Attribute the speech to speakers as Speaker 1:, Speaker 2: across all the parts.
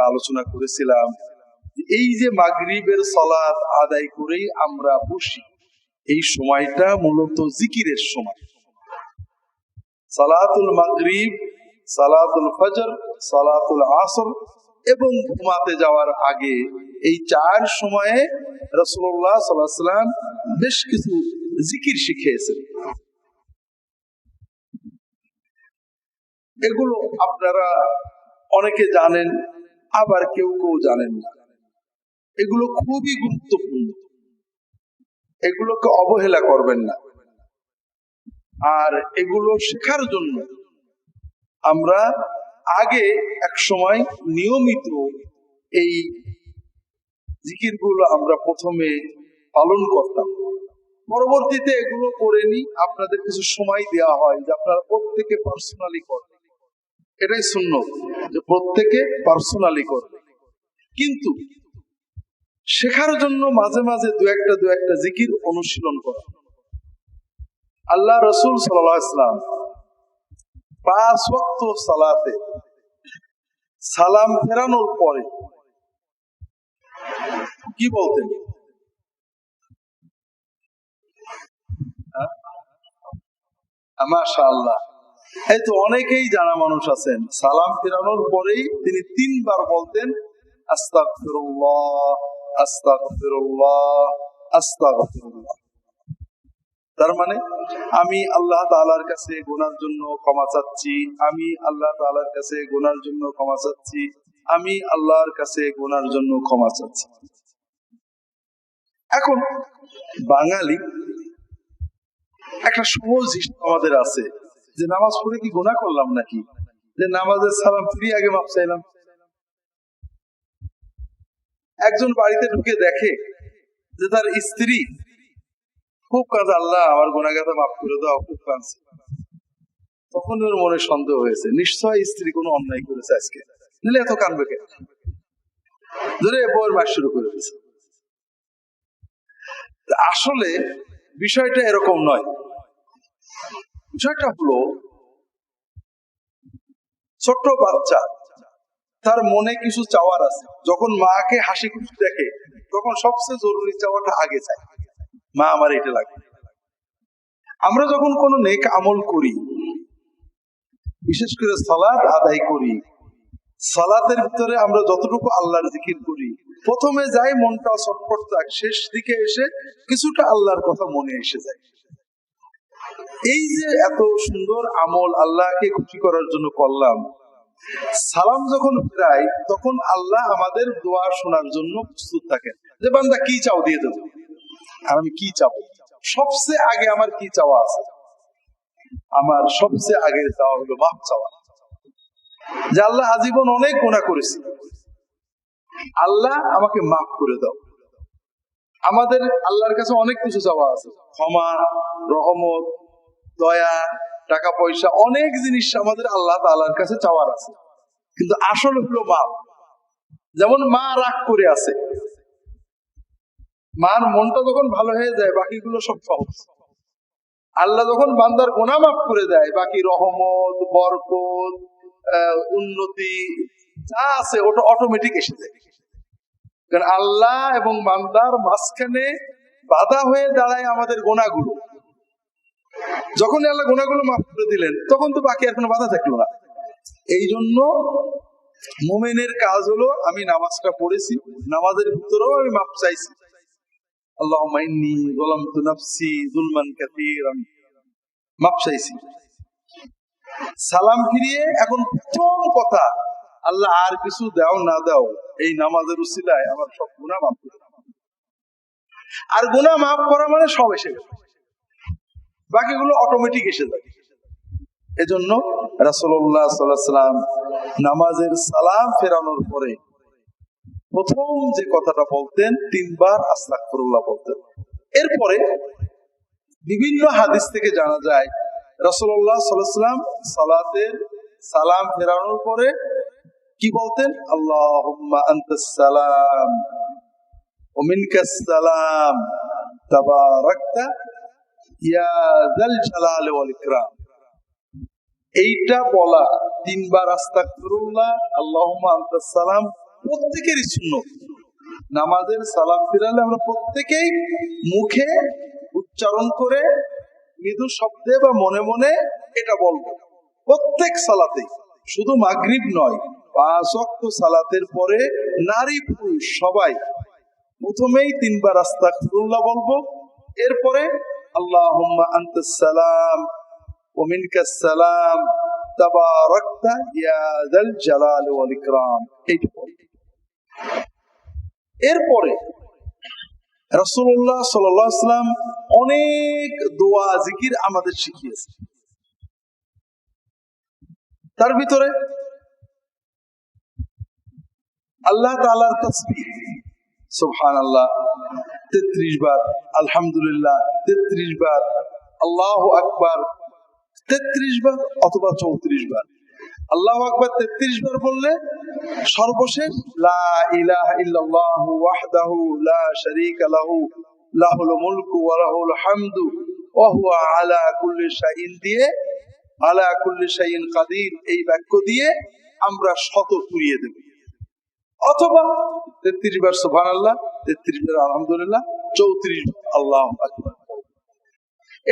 Speaker 1: আলোচনা করেছিলাম এই যে মাগরিবের সলাদ আদায় করেই আমরা বসি, এই সময়টা মূলত জিকিরের সময়। সালাতুল মাগরিব, সালাতুল ফজর, সালাতুল আসর এবং ঘুমাতে যাওয়ার আগে এই চার সময়ে রসুল্লাহ সাল্লাম বেশ কিছু জিকির শিখিয়েছেন। এগুলো আপনারা অনেকে জানেন আবার কেউ কেউ জানেন না। এগুলো খুবই গুরুত্বপূর্ণ। এগুলোকে অবহেলা করবেন না। আর এগুলো শেখার জন্য আমরা আগে এক সময় নিয়মিত এই জিকিরগুলো আমরা প্রথমে পালন করতাম। পরবর্তীতে এগুলো করে নি আপনাদের কিছু সময় দেওয়া হয় যে আপনারা প্রত্যেকে পার্সোনালি করবেন। এটাই শূন্য যে প্রত্যেকে পার্সোনালি করবে। কিন্তু শেখার জন্য মাঝে মাঝে দু একটা দু একটা জিকির অনুশীলন করা। আল্লাহ রসুল সাল্লাম পাঁচ ওয়াক্ত সালাতে সালাম ফেরানোর পরে কি বলতেন? মাশা আল্লাহ এই তো অনেকেই জানা মানুষ আছেন, সালাম ফেরানোর পরেই তিনি তিনবার বলতেন তার মানে আমি আল্লাহ তাআলার কাছে গুনার জন্য ক্ষমা চাচ্ছি, আমি আল্লাহ তাআলার কাছে গুনার জন্য ক্ষমা চাচ্ছি, আমি আল্লাহর কাছে গুনার জন্য ক্ষমা চাচ্ছি। এখন বাঙালি একটা সহজ হিসাব আমাদের আছে। যে নামাজ পড়ে কি গুনাহ করলাম নাকি? যে নামাজের সালাম ফিরি আগে মাপ চাইলাম। একজন বাড়িতে ঢুকে দেখে যে তার স্ত্রী, খুব কাজ আল্লাহ, আমার গুণাগাথা মাফ করে দাও, খুব কাঁদছে। তখন ওর মনে সন্দেহ হয়েছে, নিশ্চয় স্ত্রী কোনো অন্যায় করেছে আজকে? নিলে এত কানবে কেন? ধরে বউয়ের মাস শুরু করে দিয়েছে। আসলে বিষয়টা এরকম নয়। বিষয়টা হলো, ছোট্ট বাচ্চা, তার মনে কিছু চাওয়ার আছে। যখন মাকে হাসি খুশি দেখে, তখন সবচেয়ে জরুরি চাওয়াটা আগে চায় মা, আমার এটা লাগবে আমরা যখন কোনো নেক আমল করি, বিশেষ করে সালাদ আদায় করি, সালাতের ভিতরে আমরা যতটুকু আল্লাহর জিকির করি, প্রথমে যাই মনটা ছটফট থাক শেষ দিকে এসে কিছুটা আল্লাহর কথা মনে এসে যায়। এই যে এত সুন্দর আমল আল্লাহকে খুশি করার জন্য করলাম, সালাম যখন ফেরাই, তখন আল্লাহ আমাদের দোয়া শোনার জন্য প্রস্তুত থাকেন যে, বান্দা, কি চাও দিয়ে দেবো? আর আমি কি চাবো? সবচেয়ে আগে আমার কি চাওয়া আছে? আমার সবচেয়ে আগে চাওয়া হলো মাপ চাওয়া। যে, আল্লাহ আজীবন অনেক গুণা করেছি। আল্লাহ আমাকে মাফ করে দাও। আমাদের আল্লাহর কাছে অনেক কিছু চাওয়া আছে। ক্ষমা, রহমত দয়া, টাকা পয়সা, অনেক জিনিস আমাদের আল্লাহ তাআলার কাছে চাওয়ার আছে। কিন্তু আসল হলো মাপ যেমন মা রাগ করে আছে। মার মনটা যখন ভালো হয়ে যায়, বাকিগুলো সব সহজ। আল্লাহ যখন বান্দার গোনা মাফ করে দেয়, বাকি রহমত, বরকত উন্নতি, যা আছে ওটা অটোমেটিক এসে যায়। কারণ আল্লাহ এবং বান্দার মাঝখানে বাধা হয়ে দাঁড়ায় আমাদের গোনাগুলো যখন আল্লাহ গোনাগুলো মাফ করে দিলেন, তখন তো বাকি আর কোনো বাধা থাকল না। এই জন্য মোমেনের কাজ হলো, আমি নামাজটা পড়েছি, নামাজের ভিতরেও আমি মাপ চাইছি। আল্লাহুম্মা ইন্নী যালামতু নাফসি যুলমান কাসীরান। মাপ চাইছি। সালাম ফিরিয়ে এখন প্রথম কথা, আল্লাহ আর কিছু দাও না দাও, এই নামাজের উসিলায় আমার সব গুনাহ মাফ করে আর গুনাহ মাফ করা মানে সব এসে গেল। বাকিগুলো অটোমেটিক এসে যাবে এজন্য আলাইহি সাল্লাম নামাজের সালাম ফেরানোর পরে প্রথম যে কথাটা বলতেন, তিনবার আস্তাগফিরুল্লাহ বলতেন। এরপরে বিভিন্ন হাদিস থেকে জানা যায় সাল্লাল্লাহু সাল্লাম সালাতের সালাম ফেরানোর পরে কি বলতেন? আল্লাহ সালাম ওয়া মিনকাস সালাম, তাবারাকতা এইটা বলা তিনবার আস্তাগফিরুল্লাহ, আল্লাহুম্মা আনতাস সালাম, প্রত্যেকেরই শূন্য নামাজের সালাম ফিরালে আমরা প্রত্যেকেই মুখে উচ্চারণ করে মৃদু শব্দে বা মনে মনে এটা বলব। প্রত্যেক সালাতে, শুধু মাগরিব নয়, পাঁচ ওয়াক্ত সালাতের পরে নারী পুরুষ সবাই প্রথমেই তিনবার আস্তাগফিরুল্লাহ বলব, এরপরে ওয়া মিনকাস সালাম, তাবারাকতা ইয়া যাল জালাল ওয়াল ইকরাম। এইটা এরপরে রাসূলুল্লাহ সাল্লাম অনেক দোয়া, জিকির আমাদের শিখিয়েছে। তার ভিতরে আল্লাহ তাআলার তাসবিহ, সুবহানাল্লাহ 33 বার, আলহামদুলিল্লাহ 33 বার, আল্লাহু আকবার 33 বার অথবা 34 বার। আল্লাহু আকবার 33 বার বললে সর্বশেষ, লা ইলাহা ইল্লাল্লাহু ওয়াহদাহু লা শারীকা লাহু, লাহুল মুলকু ওয়া লাহুল হামদু, ওয়া হুয়া আলা কুল্লি শাইইন দিয়ে, আলা কুল্লি শাইইন কাদির, এই বাক্য দিয়ে আমরা শত পুরিয়ে দেব। অথবা তেত্রিশ বার সুভান আল্লাহ তেত্রিশ বার আলহামদুলিল্লাহ, চৌত্রিশ আল্লাহ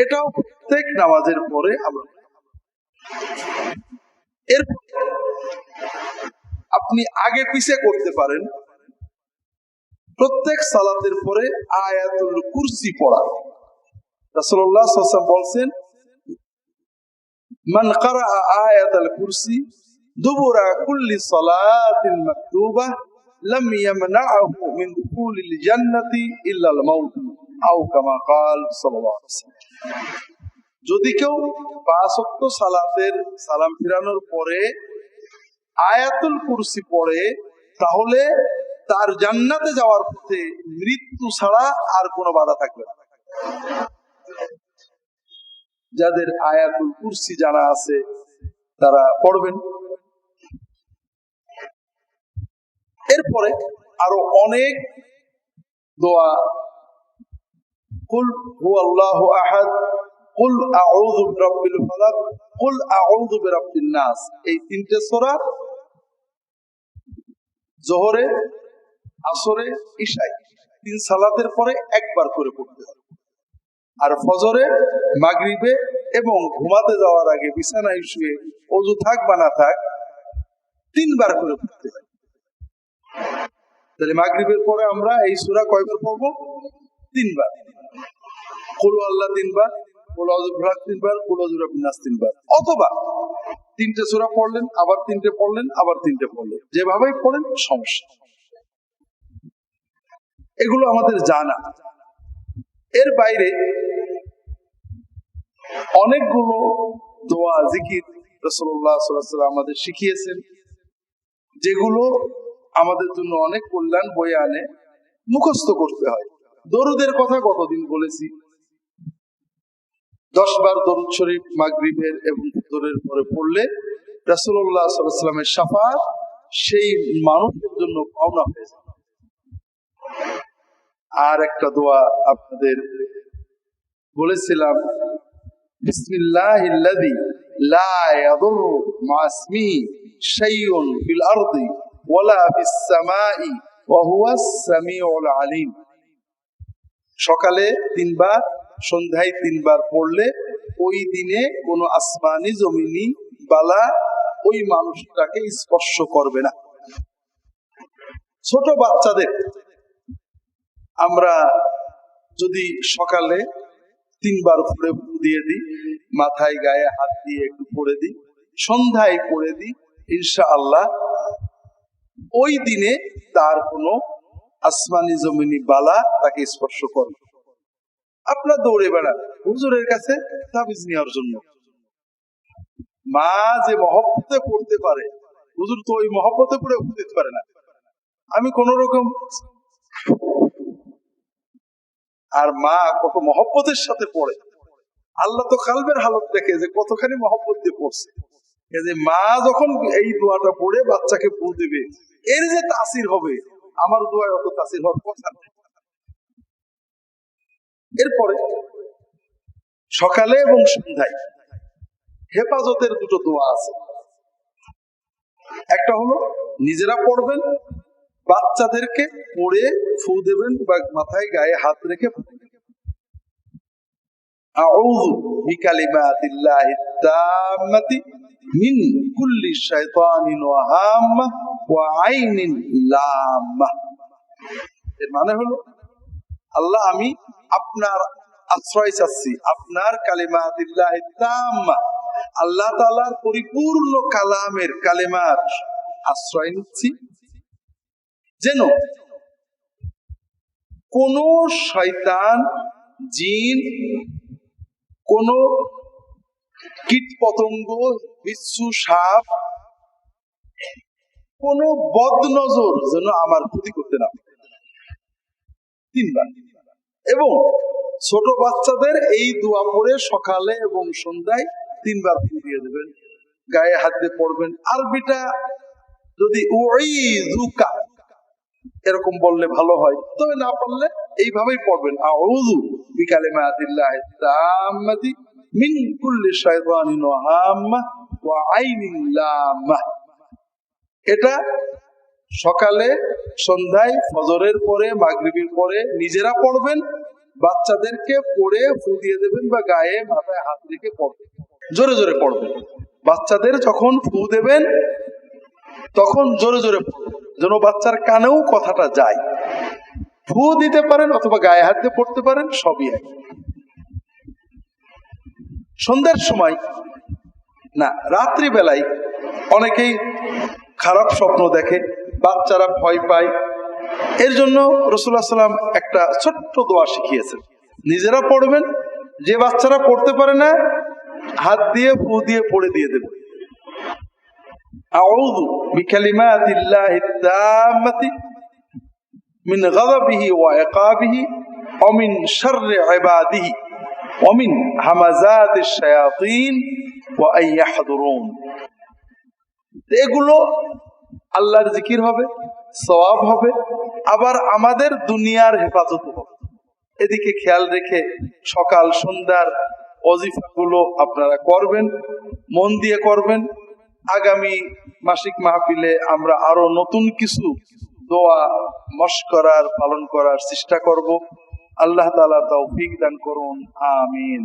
Speaker 1: এটাও প্রত্যেক নামাজের পরে আমরা এর আপনি আগে পিছে করতে পারেন। প্রত্যেক সালাতের পরে আয়াতুল কুরসি পড়া। রাসূলুল্লাহ বলছেন, মান কারা আয়াতুল কুরসি যদি কেউ সালাতের সালাম ফিরানোর পরে আয়াতুল কুরসি পড়ে, তাহলে তার জান্নাতে যাওয়ার পথে মৃত্যু ছাড়া আর কোনো বাধা থাকবে না। যাদের আয়াতুল কুরসি জানা আছে, তারা পড়বেন। এরপরে আরও অনেক দোয়া। কুল হু আল্লাহ আহাদ, কুল আউযু বিরাব্বিল ফালাক, কুল আউযু বিরাব্বিন নাস। এই তিনটে সূরা জোহরে, আসরে ইশায় তিন সালাতের পরে একবার করে পড়তে হবে। আর ফজরে, মাগরিবে এবং ঘুমাতে যাওয়ার আগে বিছানায় শুয়ে অজু থাক বা না থাক, তিনবার করে পড়তে হয় তাহলে মাগরিবের পরে আমরা এই সূরা কয়বার পড়ব? তিনবার। কুল আল্লাহ তিনবার তিনবার তিনবার। অথবা সূরা পড়লেন, আবার পড়লেন আবার পড়লেন। যেভাবেই পড়েন, সমস্যা। এগুলো আমাদের জানা। এর বাইরে অনেকগুলো দোয়া, জিকির রসল্লাহ আমাদের শিখিয়েছেন, যেগুলো আমাদের জন্য অনেক কল্যাণ বয়ে আনে, মুখস্থ করতে হয়। দরুদের কথা কতদিন বলেছি? দশ বার দরুদ শরীফ মাগরিবের এবং উত্তরের পরে পড়লে রাসুল্লাহ সাল্লামের সাফা সেই মানুষের জন্য পাওনা হয়ে যায়। আর একটা দোয়া আপনাদের বলেছিলাম লা ইয়াদুররু মা ইসমিহি শাইউন ফিল আরদি আলিম। সকালে তিনবার, সন্ধ্যায় তিনবার পড়লে ওই দিনে কোনো আসমানি জমিনি বালা ওই মানুষটাকে স্পর্শ করবে না। ছোট বাচ্চাদের আমরা যদি সকালে তিনবার উপরে দিয়ে দিই, মাথায় গায়ে হাত দিয়ে একটু পড়ে দিই, সন্ধ্যায় পড়ে দিই ইনশা আল্লাহ ওই দিনে তার কোনো আসমানি জমিনি বালা তাকে স্পর্শ করবে আপনার দৌড়ে বেড়ান, হুজুরের কাছে তাবিজ নেওয়ার জন্য। মা যে মহব্বতে পড়তে পারে, হুজুর তো ওই মহব্বতে পড়ে দিতে পারে না। আমি কোন রকম আর মা কত মহব্বতের সাথে পড়ে। আল্লাহ তো কালবের হালত দেখে যে কতখানি মহব্বত দিয়ে পড়ছে। যে মা যখন এই দোয়াটা পড়ে বাচ্চাকে ফু দেবে, এর যে তাসির হবে, আমার দোয়ায় অত তাসির হওয়ার কথা এরপরে, সকালে এবং সন্ধ্যায় হেফাজতের দুটো দোয়া আছে। একটা হলো, নিজেরা পড়বেন, বাচ্চাদেরকে পড়ে ফু দেবেন বা মাথায় গায়ে হাত রেখে আউযু বিকালিমাতিল্লাহি তাম্মাতি মিন কুল্লি শাইতানিন ওয়া হাম্মা ওয়া আইনিন লাম্মা এর মানে হলো, আল্লাহ আমি আপনার আশ্রয় চাচ্ছি, আপনার কালিমাতিল্লাহি তাম্মা। আল্লাহ তাআলার পরিপূর্ণ কালামের কালেমার আশ্রয় নিচ্ছি। যেন কোন শয়তান, জিন, কোন কীট পতঙ্গ বিচ্ছু সাপ, কোন বদনজর যেন আমার ক্ষতি করতে না তিনবার। এবং ছোট বাচ্চাদের এই দোয়া পড়ে সকালে এবং সন্ধ্যায় তিনবার দিয়ে দেবেন, গায়ে হাত দিয়ে পড়বেন আরবিটা যদি ওই এরকম বললে ভালো হয়, তবে না পারলে এইভাবেই পড়বেন, আউযু বিকালিমাতিল্লাহি তাম্মাতি মিন কুল্লি ওয়া আইনিন এটা সকালে, সন্ধ্যায়, ফজরের পরে, মাগরিবের পরে নিজেরা পড়বেন, বাচ্চাদেরকে পড়ে ফু দিয়ে দেবেন বা গায়ে মাথায় হাত রেখে পড়বেন। জোরে জোরে পড়বেন। বাচ্চাদের যখন ফু দেবেন, তখন জোরে জোরে যেন বাচ্চার কানেও কথাটা যায়। ফু দিতে পারেন অথবা গায়ে হাত দিয়ে পড়তে পারেন, সবই সন্ধ্যার সময় না রাত্রি বেলায় অনেকেই খারাপ স্বপ্ন দেখে বাচ্চারা ভয় পায় এর জন্য রসুল্লাহ সাল্লাম একটা ছোট্ট দোয়া শিখিয়েছেন নিজেরা পড়বেন যে বাচ্চারা পড়তে পারে না হাত দিয়ে ফু দিয়ে পড়ে দিয়ে দেবে أعوذ بكلمات الله التامة من غضبه وعقابه ومن شر عباده ومن همزات الشياطين وأن يحضرون এগুলো আল্লাহর জিকির হবে সওয়াব হবে আবার আমাদের দুনিয়ার হেফাজত হবে এদিকে খেয়াল রেখে সকাল সন্ধ্যার অজিফাগুলো আপনারা করবেন মন দিয়ে করবেন আগামী মাসিক মাহফিলে আমরা আরো নতুন কিছু দোয়া মস্করার পালন করার চেষ্টা করব আল্লাহ তালা তৌফিক দান করুন আমিন